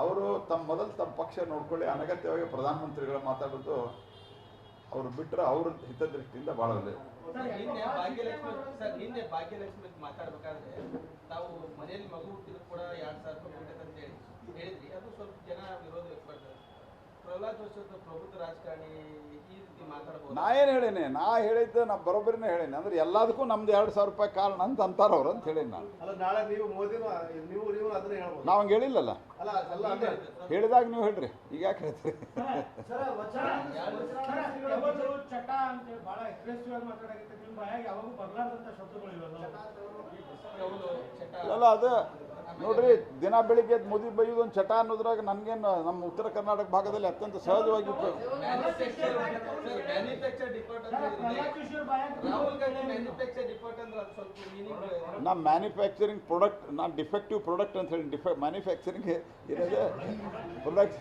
ಅವರು ತಮ್ಮ ಮೊದಲು ತಮ್ಮ ಪಕ್ಷ ನೋಡ್ಕೊಳ್ಳಿ, ಅನಗತ್ಯವಾಗಿ ಪ್ರಧಾನಮಂತ್ರಿಗಳು ಮಾತಾಡೋದು ಅವ್ರು ಬಿಟ್ಟರೆ ಅವ್ರ ಹಿತದೃಷ್ಟಿಯಿಂದ ಭಾಳ ಒಳ್ಳೆಯದು. ನಿನ್ನೆ ಭಾಗ್ಯಲಕ್ಷ್ಮಿ, ಸರ್ ಭಾಗ್ಯಲಕ್ಷ್ಮಿ ಮಾತಾಡ್ಬೇಕಾದ್ರೆ ತಾವು ಮನೆಯಲ್ಲಿ ಮಗು ಹುಟ್ಟಿದ್ರು ಕೂಡ ಎರಡ್ ಸಾವಿರ ರೂಪಾಯಿ ಅಂತ ಹೇಳಿ ಹೇಳಿದ್ರಿ. ಅದು ಸ್ವಲ್ಪ ಜನ ವಿರೋಧ ನಾ ಏನು ಹೇಳೀನಿ ನಾ ಹೇಳಿದ್ದು ನಾ ಬರೋಬ್ಬರಿನೇ ಹೇಳೀನಿ ಅಂದ್ರೆ ಎಲ್ಲದಕ್ಕೂ ನಮ್ದು ಎರಡು ಸಾವಿರ ರೂಪಾಯಿ ಕಾರಣ ಅಂತ ಅಂತಾರ ಅವ್ರು ಅಂತ ಹೇಳೀನಿ ನಾನು ಅಲ್ಲ ನಾಳೆ ನೀವು ಹಂಗೆ ಹೇಳಿಲ್ಲಲ್ಲ ಅಲ್ಲ ಅಲ್ಲ ಹೇಳಿದಾಗ ನೀವು ಹೇಳ್ರಿ ಈಗ ಯಾಕೆ ಹೇಳ್ತೀರಿ ಅಲ್ಲ ಅದು ನೋಡ್ರಿ ದಿನ ಬೆಳಿಗ್ಗೆ ಎದ್ದು ಮುದಿ ಬೈಯೋದು ಒಂದು ಚಟ ಅನ್ನೋದ್ರಾಗ ನನ್ಗೇನು ನಮ್ಮ ಉತ್ತರ ಕರ್ನಾಟಕ ಭಾಗದಲ್ಲಿ ಅತ್ಯಂತ ಸಹಜವಾಗಿ ನಮ್ಮ ನಾ ಮ್ಯಾನುಫ್ಯಾಕ್ಚರಿಂಗ್ ಪ್ರಾಡಕ್ಟ್ ನಾನು ಡಿಫೆಕ್ಟಿವ್ ಪ್ರಾಡಕ್ಟ್ ಅಂತ ಹೇಳಿ ಡಿಫೆ ಮ್ಯಾನುಫ್ಯಾಕ್ಚರಿಂಗ್ ಏನಿದೆ ಪ್ರಾಡಕ್ಟ್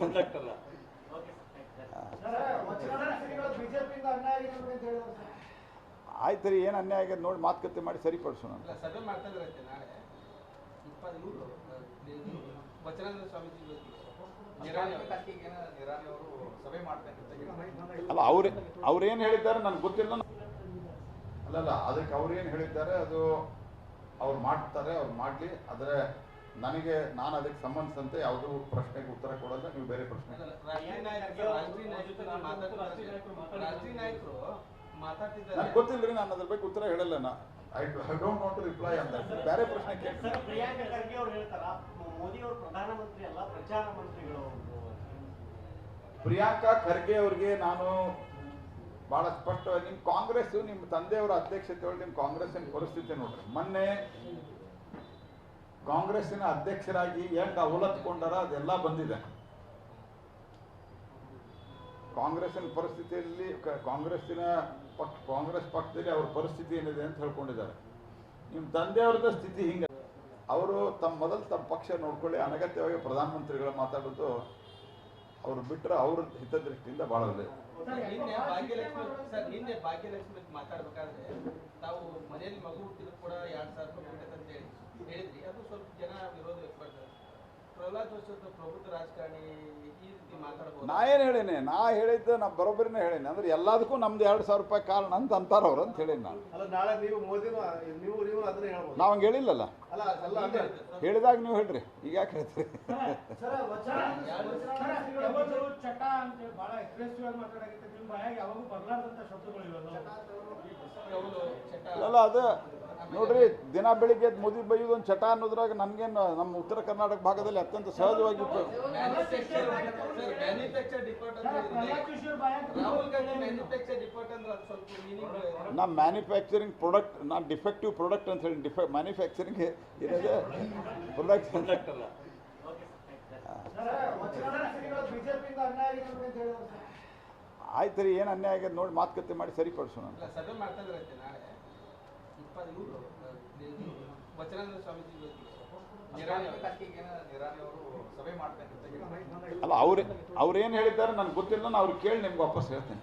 ಬಿಜೆಪಿಯಿಂದ ಅನ್ಯಾಯ ಆಗಿದೆ ಅಂತ ಹೇಳಿದ್ರು ಸರ್. ಆಯ್ತು ರೀ ಏನು ಅನ್ಯಾಯ ಆಗ್ಯದ ನೋಡಿ ಮಾತುಕತೆ ಮಾಡಿ ಸರಿಪಡಿಸೋಣ ಇವರು ವಚನಾನಂದ ಸ್ವಾಮೀಜಿ ಜೊತೆ ನಿರಾಣಿ ಅವರು. ಸಭೆ ಅಲ್ಲ ಅವ್ರ ಅವ್ರೇನು ಹೇಳಿದ್ದಾರೆ ನನಗೆ ಗೊತ್ತಿಲ್ಲ. ಅಲ್ಲಲ್ಲ ಅದಕ್ಕೆ ಅವ್ರೇನು ಹೇಳಿದ್ದಾರೆ ಅದು ಅವ್ರು ಮಾಡ್ತಾರೆ ಅವ್ರು ಮಾಡಲಿ. ಆದರೆ ನನಗೆ ನಾನು ಅದಕ್ಕೆ ಸಂಬಂಧಿಸಿದಂತೆ ಯಾವುದೂ ಪ್ರಶ್ನೆಗೆ ಉತ್ತರ ಕೊಡಲ್ಲ ನೀವು ಬೇರೆ ಪ್ರಶ್ನೆ ಗೊತ್ತಿಲ್ಲ ರೀ ನಾನು ಅದ್ರ ಬಗ್ಗೆ ಉತ್ತರ ಹೇಳಲ್ಲ ನಾ. I don't want to reply ಅಂತ ಬೇರೆ ಪ್ರಶ್ನೆ ಕೇಳಿ. ಪ್ರಿಯಾಂಕಾ ಖರ್ಗೆ ಅವ್ರು ಹೇಳ್ತಾರ ಮೋದಿ ಅವರು ಪ್ರಧಾನಮಂತ್ರಿ ಅಲ್ಲ ಪ್ರಚಾರ ಮಂತ್ರಿಗಳು ಪ್ರಿಯಾಂಕಾ ಖರ್ಗೆ ಅವ್ರಿಗೆ ನಾನು ಬಹಳ ಸ್ಪಷ್ಟವಾಗಿ ನಿಮ್ಮ ಕಾಂಗ್ರೆಸ್ ನಿಮ್ಮ ತಂದೆಯವರ ಅಧ್ಯಕ್ಷತೆ ಒಳಗೆ ನಿಮ್ಮ ಕಾಂಗ್ರೆಸ್ಸಿನ ಪರಿಸ್ಥಿತಿ ನೋಡ್ರಿ. ಮೊನ್ನೆ ಕಾಂಗ್ರೆಸ್ಸಿನ ಅಧ್ಯಕ್ಷರಾಗಿ ಹೆಂಗ್ ಅವಲತ್ಕೊಂಡಾರ ಅದೆಲ್ಲ ಬಂದಿದೆ. ಕಾಂಗ್ರೆಸ್ಸಿನ ಪರಿಸ್ಥಿತಿಯಲ್ಲಿ ಕಾಂಗ್ರೆಸ್ಸಿನ ಪಕ್ಷ ಕಾಂಗ್ರೆಸ್ ಪಕ್ಷದಲ್ಲಿ ಅವ್ರ ಪರಿಸ್ಥಿತಿ ಏನಿದೆ ಅಂತ ಹೇಳ್ಕೊಂಡಿದ್ದಾರೆ. ನಿಮ್ಮ ತಂದೆಯವ್ರದ ಸ್ಥಿತಿ ಹಿಂಗೆ. ಅವರು ತಮ್ಮ, ಮೊದಲು ತಮ್ಮ ಪಕ್ಷ ನೋಡ್ಕೊಳ್ಳಿ, ಅನಗತ್ಯವಾಗಿ ಪ್ರಧಾನಮಂತ್ರಿಗಳು ಮಾತಾಡೋದು ಅವ್ರು ಬಿಟ್ಟರೆ ಅವ್ರ ಹಿತದೃಷ್ಟಿಯಿಂದ ಭಾಳ ಒಳ್ಳೆಯದು ನಿನ್ನೆ ಭಾಗ್ಯಲಕ್ಷ್ಮಿ, ಸರ್ ಭಾಗ್ಯಲಕ್ಷ್ಮಿ ಮಾತಾಡ್ಬೇಕಾದ್ರೆ ತಾವು ಮನೆಯಲ್ಲಿ ಮಗು ಹುಟ್ಟಿದ್ರು ಕೂಡ ಎರಡು ಸಾವಿರ ರೂಪಾಯಿ ಅಂತ ಹೇಳಿ ಹೇಳಿದ್ರಿ. ಅದು ನಾ ಏನು ಹೇಳೀನಿ? ನಾ ಹೇಳಿದ್ದು ನಾ ಬರೋಬ್ಬರಿನೇ ಹೇಳೀನಿ. ಅಂದ್ರೆ ಎಲ್ಲದಕ್ಕೂ ನಮ್ದು ಎರಡು ಸಾವಿರ ರೂಪಾಯಿ ಕಾರಣ ಅಂತ ಅಂತಾರ ಅವ್ರು ಅಂತ ಹೇಳೀನಿ ನಾನು. ಅಲ್ಲ ನಾಳೆ ನೀವು ಹಂಗೆ ಹೇಳಿಲ್ಲಲ್ಲ? ಅಲ್ಲ ಅಲ್ಲ ಹೇಳಿದಾಗ ನೀವು ಹೇಳ್ರಿ. ಈಗ ಯಾಕೆ ಹೇಳ್ತೀರಿ? ಅಲ್ಲ ಅದು ನೋಡ್ರಿ ದಿನ ಬೆಳಿಗ್ಗೆ ಎದ್ದು ಮುದಿ ಬೈಯೋದು ಒಂದು ಚಟ ಅನ್ನೋದ್ರಾಗ ನನ್ಗೇನು ನಮ್ಮ ಉತ್ತರ ಕರ್ನಾಟಕ ಭಾಗದಲ್ಲಿ ಅತ್ಯಂತ ಸಹಜವಾಗಿ ನಮ್ಮ ಮ್ಯಾನುಫ್ಯಾಕ್ಚರಿಂಗ್ ಪ್ರಾಡಕ್ಟ್ ನಾನು ಡಿಫೆಕ್ಟಿವ್ ಪ್ರಾಡಕ್ಟ್ ಅಂತ ಹೇಳಿ ಡಿಫೆ ಮ್ಯಾನುಫ್ಯಾಕ್ಚರಿಂಗ್ ಏನಿದೆ ಪ್ರಾಡಕ್ಟ್. ಆಯ್ತು ರೀ ಏನು ಅನ್ಯಾಯ ಆಗ್ಯದ ನೋಡಿ ಮಾತುಕತೆ ಮಾಡಿ ಸರಿಪಡಿಸೋಣ ಅಲ್ಲ ಅವ್ರು ಅವ್ರೇನು ಹೇಳಿದ್ದಾರೆ ನನಗೆ ಗೊತ್ತಿಲ್ಲ ನಾನು ಅವ್ರಿಗೆ ಕೇಳಿ ನಿಮ್ಗೆ ವಾಪಸ್ ಹೇಳ್ತೇನೆ.